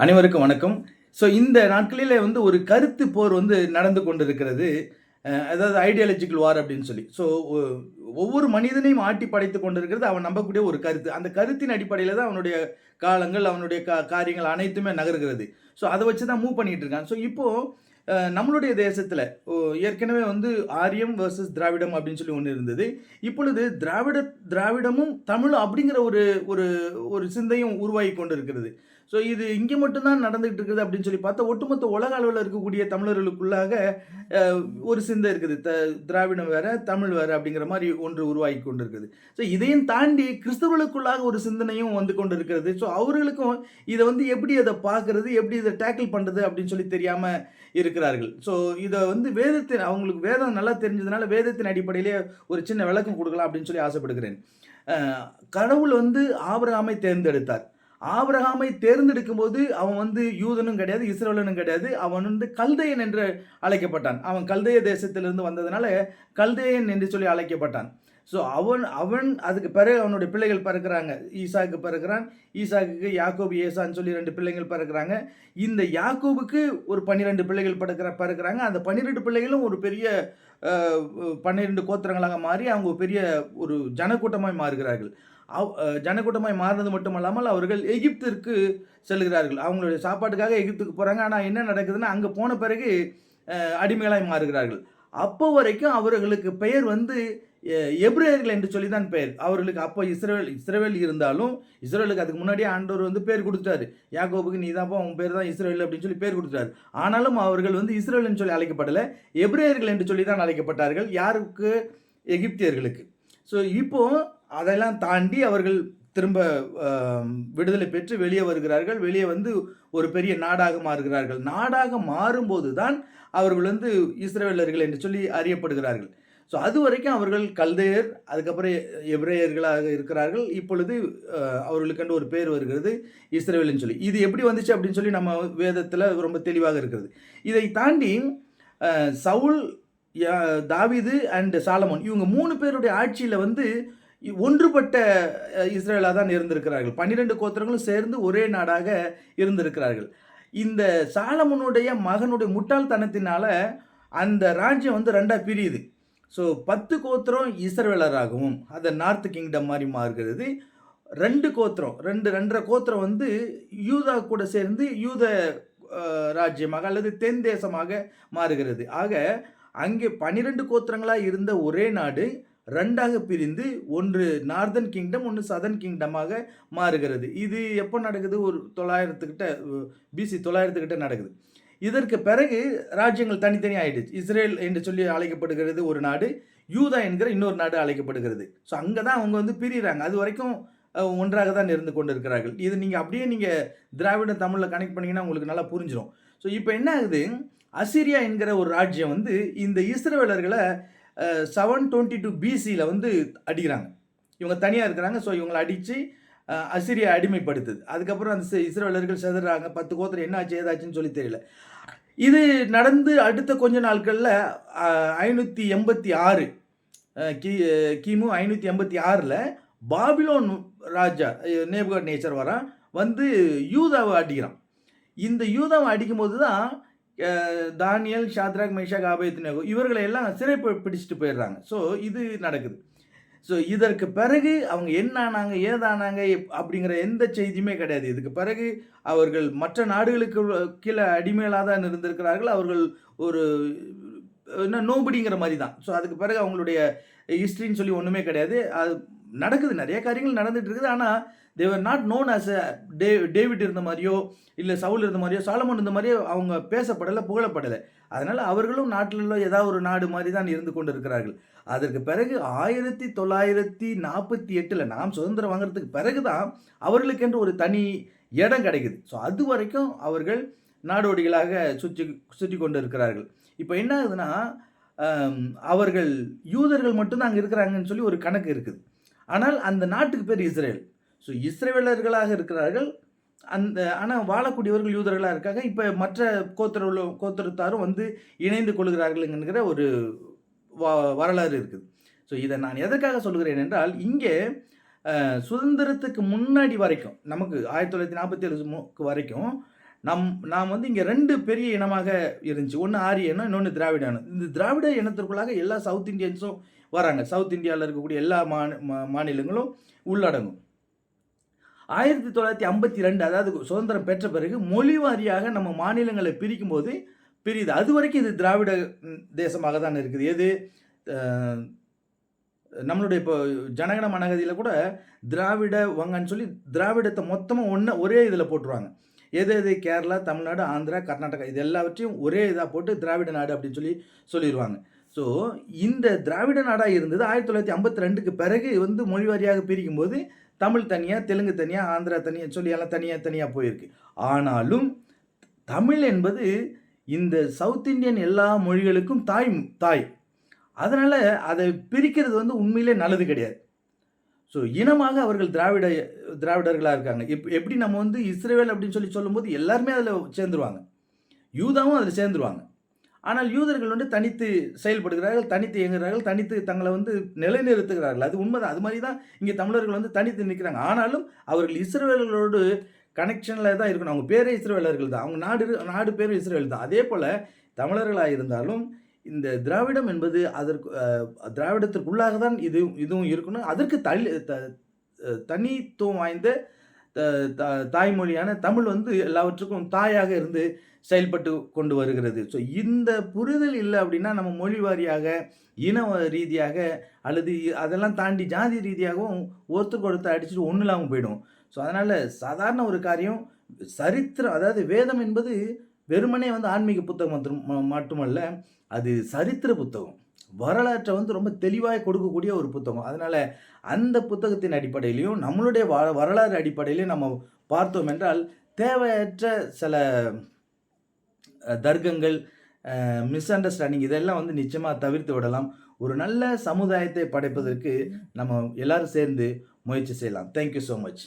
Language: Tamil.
அனைவருக்கும் வணக்கம். ஸோ இந்த நாட்களில் வந்து ஒரு கருத்து போர் வந்து நடந்து கொண்டிருக்கிறது. அதாவது ஐடியாலஜிக்கல் வார் அப்படின்னு சொல்லி. ஸோ ஒவ்வொரு மனிதனையும் ஆட்டி படைத்து கொண்டிருக்கிறது அவன் நம்பக்கூடிய ஒரு கருத்து. அந்த கருத்தின் அடிப்படையில் தான் அவனுடைய காலங்கள் அவனுடைய கா காரியங்கள் அனைத்துமே நகர்கிறது. ஸோ அதை வச்சு தான் மூவ் பண்ணிகிட்டு இருக்கான். ஸோ இப்போது நம்மளுடைய தேசத்தில் ஏற்கனவே வந்து ஆரியம் வர்சஸ் திராவிடம் அப்படின்னு சொல்லி ஒன்று இருந்தது. இப்பொழுது திராவிட திராவிடமும் தமிழ் அப்படிங்கிற ஒரு ஒரு ஒரு சிந்தையும் உருவாகி கொண்டு இருக்கிறது ஸோ இது இங்கே மட்டும்தான் நடந்துகிட்டு இருக்குது அப்படின்னு சொல்லி பார்த்தா ஒட்டுமொத்த உலக அளவில் இருக்கக்கூடிய தமிழர்களுக்குள்ளாக ஒரு சிந்தை இருக்குது. த திராவிடம் வேற தமிழ் வேற அப்படிங்கிற மாதிரி ஒன்று உருவாகி கொண்டு இருக்குது ஸோ இதையும் தாண்டி கிறிஸ்தவர்களுக்குள்ளாக ஒரு சிந்தனையும் வந்து கொண்டு இருக்கிறது ஸோ அவர்களுக்கும் இதை வந்து எப்படி அதை பார்க்கறது எப்படி இதை டேக்கிள் பண்ணுறது அப்படின்னு சொல்லி தெரியாமல் இருக்கிறார்கள். ஸோ இதை வந்து வேதத்தின் அவங்களுக்கு வேதம் நல்லா தெரிஞ்சதுனால வேதத்தின் அடிப்படையிலே ஒரு சின்ன விளக்கம் கொடுக்கலாம் அப்படின்னு சொல்லி ஆசைப்படுகிறேன். கடவுள் வந்து ஆபரகாமை தேர்ந்தெடுத்தார். ஆபரகாமை தேர்ந்தெடுக்கும் போது அவன் வந்து யூதனும் கிடையாது இஸ்ரேலனும் கிடையாது. அவன் வந்து கல்தையன் என்று அழைக்கப்பட்டான். அவன் கல்தைய தேசத்திலிருந்து வந்ததுனால கல்தையன் என்று சொல்லி அழைக்கப்பட்டான். ஸோ அவன் அவன் அதுக்கு பிறகு அவனுடைய பிள்ளைகள் பிறக்கிறாங்க. ஈசாக்கு பிறக்கிறான். ஈசாக்கு யாக்கோபு ஏசான்னு சொல்லி ரெண்டு பிள்ளைகள் பிறக்கிறாங்க. இந்த யாக்கோபுக்கு ஒரு பன்னிரெண்டு பிள்ளைகள் பிறக்கிற பிறக்கிறாங்க. அந்த பன்னிரெண்டு பிள்ளைகளும் ஒரு பெரிய பன்னிரெண்டு கோத்திரங்களாக மாறி அவங்க பெரிய ஒரு ஜனக்கூட்டமாய் மாறுகிறார்கள். அவ் ஜனக்கூட்டமாய் மாறினது மட்டுமல்லாமல் அவர்கள் எகிப்திற்கு செல்கிறார்கள். அவங்களுடைய சாப்பாட்டுக்காக எகிப்துக்கு போகிறாங்க ஆனால் என்ன நடக்குதுன்னா அங்கே போன பிறகு அடிமைகளாய் மாறுகிறார்கள். அப்போ வரைக்கும் அவர்களுக்கு பெயர் வந்து எப்ரேயர்கள் என்று சொல்லி தான் பெயர். அவர்களுக்கு அப்போ இஸ்ரேல் இஸ்ரேல் இருந்தாலும் இஸ்ரேலுக்கு அதுக்கு முன்னாடியே ஆண்டவர் வந்து பேர் கொடுத்தாரு யாக்கோபுக்கு நீ தான் உன் பேர் தான் இஸ்ரேல் அப்படின்னு சொல்லி பேர் கொடுத்துட்டாரு. ஆனாலும் அவர்கள் வந்து இஸ்ரேல்னு சொல்லி அழைக்கப்படலை. எப்ரேயர்கள் என்று சொல்லி தான் அழைக்கப்பட்டார்கள். யாருக்கு? எகிப்தியர்களுக்கு. ஸோ இப்போ அதெல்லாம் தாண்டி அவர்கள் திரும்ப விடுதலை பெற்று வெளியே வருகிறார்கள். வெளியே வந்து ஒரு பெரிய நாடாக மாறுகிறார்கள். நாடாக மாறும்போது தான் அவர்கள் வந்து இஸ்ரேலர்கள் என்று சொல்லி அறியப்படுகிறார்கள். ஸோ அது வரைக்கும் அவர்கள் கல்தையர் அதுக்கப்புறம் எப்ரேயர்களாக இருக்கிறார்கள். இப்பொழுது அவர்களுக்கென்று ஒரு பேர் வருகிறது இஸ்ரேவேல்னு சொல்லி. இது எப்படி வந்துச்சு அப்படின்னு சொல்லி நம்ம வேதத்தில் ரொம்ப தெளிவாக இருக்கிறது. இதை தாண்டி சவுல் தாவிது அண்டு சாலமோன் இவங்க மூணு பேருடைய ஆட்சியில் வந்து ஒன்றுபட்ட இஸ்ரேலாக தான் இருந்திருக்கிறார்கள். பன்னிரெண்டு கோத்திரங்களும் சேர்ந்து ஒரே நாடாக இருந்திருக்கிறார்கள். இந்த சாலமனுடைய மகனுடைய முட்டாள்தனத்தினால அந்த ராஜ்யம் வந்து ரெண்டாக பிரியுது. ஸோ பத்து கோத்திரம் இஸ்ரவேலராகவும் அது நார்த் கிங்டம் மாதிரி மாறுகிறது. ரெண்டு கோத்திரம் ரெண்டு ரெண்டரை கோத்திரம் வந்து யூதா கூட சேர்ந்து யூத ராஜ்யமாக அல்லது தென் தேசமாக மாறுகிறது. ஆக அங்கே பன்னிரெண்டு கோத்திரங்களாக இருந்த ஒரே நாடு ரெண்டாக பிரிந்து ஒன்று நார்தன் கிங்டம் ஒன்று சதர்ன் கிங்டமாக மாறுகிறது. இது எப்போ நடக்குது? ஒரு தொள்ளாயிரத்துக்கிட்ட பிசி தொள்ளாயிரத்துக்கிட்ட நடக்குது. இதற்கு பிறகு ராஜ்யங்கள் தனித்தனி ஆயிடுச்சு. இஸ்ரேல் என்று சொல்லி அழைக்கப்படுகிறது ஒரு நாடு யூதா என்கிற இன்னொரு நாடு அழைக்கப்படுகிறது. ஸோ அங்கே தான் அவங்க வந்து பிரிகிறாங்க அது வரைக்கும் ஒன்றாக தான் இருந்து கொண்டு இருக்கிறார்கள் இது நீங்கள் அப்படியே நீங்கள் திராவிட தமிழில் கனெக்ட் பண்ணீங்கன்னா உங்களுக்கு நல்லா புரிஞ்சிடும் ஸோ இப்போ என்ன ஆகுது? அசிரியா என்கிற ஒரு ராஜ்யம் வந்து இந்த இஸ்ரேலர்களை செவன் டுவெண்ட்டி டூ பிசியில் வந்து அடிக்கிறாங்க. இவங்க தனியாக இருக்கிறாங்க. ஸோ இவங்களை அடித்து அசிரியா அடிமைப்படுத்துது. அதுக்கப்புறம் அந்த இஸ்ரேலர்கள் செதுறாங்க. பத்து கோத்திரம் என்ன ஆச்சு ஏதாச்சுன்னு சொல்லி தெரியல. இது நடந்து அடுத்த கொஞ்ச நாட்களில் ஐநூற்றி எண்பத்தி ஆறு கி கிமு ஐநூற்றி எண்பத்தி ஆறில் பாபிலோன் ராஜா நேபுகட் நேச்சர் வரான் வந்து யூதாவை அடிக்கிறான். இந்த யூதாவை அடிக்கும்போது தான் தானியல் ஷாத்ராக் மைஷாக் ஆபயத்னேகோ இவர்களை எல்லாம் சிறை பிடிச்சிட்டு போயிடுறாங்க. ஸோ இது நடக்குது. ஸோ இதற்கு பிறகு அவங்க என்ன ஆனாங்க ஏதானாங்க அப்படிங்கிற எந்த செய்தியுமே கிடையாது. இதுக்கு பிறகு அவர்கள் மற்ற நாடுகளுக்கு கீழே அடிமைகளாக தான் இருந்திருக்கிறார்கள். அவர்கள் ஒரு என்ன நோபடிங்கிற மாதிரி தான் ஸோ அதுக்கு பிறகு அவங்களுடைய ஹிஸ்ட்ரின்னு சொல்லி ஒன்றுமே கிடையாது. அது நடக்குது. நிறைய காரியங்கள் நடந்துகிட்டு இருக்குது. ஆனால் they were not known as a day David இருந்த மாதிரியோ இல்லை சவுல் இருந்த மாதிரியோ சாலமோன் இருந்த மாதிரியோ அவங்க பேசப்படலை புகழப்படலை. அதனால் அவர்களும் நாட்டில் ஏதாவது ஒரு நாடு மாதிரி தான் இருந்து கொண்டு இருக்கிறார்கள் அதற்கு பிறகு ஆயிரத்தி தொள்ளாயிரத்தி நாற்பத்தி எட்டில் நாம் சுதந்திரம் வாங்குறதுக்கு பிறகு தான் அவர்களுக்கென்று ஒரு தனி இடம் கிடைக்குது. ஸோ அது வரைக்கும் அவர்கள் நாடோடிகளாக சுற்றி சுற்றி கொண்டு இருக்கிறார்கள் இப்போ என்ன ஆகுதுன்னா அவர்கள் யூதர்கள் மட்டும்தான் அங்கே இருக்கிறாங்கன்னு சொல்லி ஒரு கணக்கு இருக்குது. ஆனால் அந்த நாட்டுக்கு பேர் இஸ்ரேல். ஸோ இஸ்ரேலர்களாக இருக்கிறார்கள். அந்த ஆனால் வாழக்கூடியவர்கள் யூதர்களாக இருக்காங்க. இப்போ மற்ற கோத்திர உள்ள கோத்திரத்தாரும் வந்து இணைந்து கொள்கிறார்கள்ங்கிற ஒரு வ- வரலாறு இருக்குது. ஸோ இதை நான் எதற்காக சொல்கிறேன் என்றால் இங்கே சுதந்திரத்துக்கு முன்னாடி வரைக்கும் நமக்கு ஆயிரத்தி தொள்ளாயிரத்தி நாற்பத்தி ஏழு வரைக்கும் நம் நாம் வந்து இங்கே ரெண்டு பெரிய இனமாக இருந்துச்சு. ஒன்று ஆரிய இனம் இன்னொன்று திராவிட இனம். இந்த திராவிட இனத்திற்குள்ளாக எல்லா சவுத் இந்தியன்ஸும் வராங்க. சவுத் இந்தியாவில் இருக்கக்கூடிய எல்லா மா- மாநிலங்களும் உள்ளடங்கும். ஆயிரத்தி தொள்ளாயிரத்தி ஐம்பத்தி ரெண்டு அதாவது சுதந்திரம் பெற்ற பிறகு மொழி வாரியாக நம்ம மாநிலங்களை பிரிக்கும் போது பிரியுது. அது வரைக்கும் இது திராவிட தேசமாக தான் இருக்குது. எது? நம்மளுடைய இப்போ ஜனகன மனகதியில் கூட திராவிட வங்கன்னு சொல்லி திராவிடத்தை மொத்தமாக ஒன்று ஒரே இதில் போட்டுருவாங்க. எது எது? கேரளா தமிழ்நாடு ஆந்திரா கர்நாடகா இது எல்லாவற்றையும் ஒரே இதாக போட்டு திராவிட நாடு அப்படின்னு சொல்லி சொல்லிடுவாங்க ஸோ இந்த திராவிட நாடாக இருந்தது ஆயிரத்தி தொள்ளாயிரத்தி ஐம்பத்தி ரெண்டுக்கு பிறகு வந்து மொழி வாரியாக பிரிக்கும் போது தமிழ் தனியாக தெலுங்கு தனியாக ஆந்திரா தனியாக சொல்லி எல்லாம் தனியாக தனியாக போயிருக்கு. ஆனாலும் தமிழ் என்பது இந்த சவுத் இந்தியன் எல்லா மொழிகளுக்கும் தாய் தாய். அதனால் அதை பிரிக்கிறது வந்து உண்மையிலே நல்லது கிடையாது. ஸோ இனமாக அவர்கள் திராவிட திராவிடர்களாக இருக்காங்க. எப் எப்படி நம்ம வந்து இஸ்ரேல் அப்படின்னு சொல்லி சொல்லும்போது எல்லாருமே அதில் சேர்ந்துருவாங்க. யூதாவும் அதில் சேர்ந்துருவாங்க. ஆனால் யூதர்கள் வந்து தனித்து செயல்படுகிறார்கள் தனித்து இயங்குகிறார்கள் தனித்து தங்களை வந்து நிலைநிறுத்துகிறார்கள். அது உண்மைதான். அது மாதிரி தான் இங்கே தமிழர்கள் வந்து தனித்து நிற்கிறாங்க. ஆனாலும் அவர்கள் இஸ்ரேலர்களோடு கனெக்ஷனில் தான் இருக்கணும். அவங்க பேரே இஸ்ரேலர்கள் தான். அவங்க நாடு நாடு பேரும் இஸ்ரேல் தான். அதே போல் தமிழர்களாக இருந்தாலும் இந்த திராவிடம் என்பது அதற்கு திராவிடத்திற்குள்ளாக தான் இது இதுவும் இருக்கணும். அதற்கு தள்ளி த தனித்துவம் வாய்ந்த தாய்மொழியான தமிழ் வந்து எல்லாவற்றுக்கும் தாயாக இருந்து செயல்பட்டு கொண்டு வருகிறது. ஸோ இந்த புரிதல் இல்லை அப்படின்னா நம்ம மொழி வாரியாக இன ரீதியாக அல்லது அதெல்லாம் தாண்டி ஜாதி ரீதியாகவும் ஒருத்தருக்கு ஒருத்தர் அடிச்சுட்டு ஒன்றும் இல்லாமல் போயிடும். ஸோ அதனால் சாதாரண ஒரு காரியம் சரித்திரம் அதாவது வேதம் என்பது வெறுமனே வந்து ஆன்மீக புத்தகம் மட்டும் மட்டுமல்ல அது சரித்திர புத்தகம். வரலாற்றை வந்து ரொம்ப தெளிவாக கொடுக்கக்கூடிய ஒரு புத்தகம். அதனால் அந்த புத்தகத்தின் அடிப்படையிலையும் நம்மளுடைய வ வரலாறு அடிப்படையிலையும் நம்ம பார்த்தோம் என்றால் தேவையற்ற சில தர்க்கங்கள் மிஸ் அண்டர்ஸ்டாண்டிங் இதெல்லாம் வந்து நிச்சயமாக தவிர்த்து விடலாம். ஒரு நல்ல சமுதாயத்தை படைப்பதற்கு நம்ம எல்லாரும் சேர்ந்து முயற்சி செய்யலாம். Thank you so much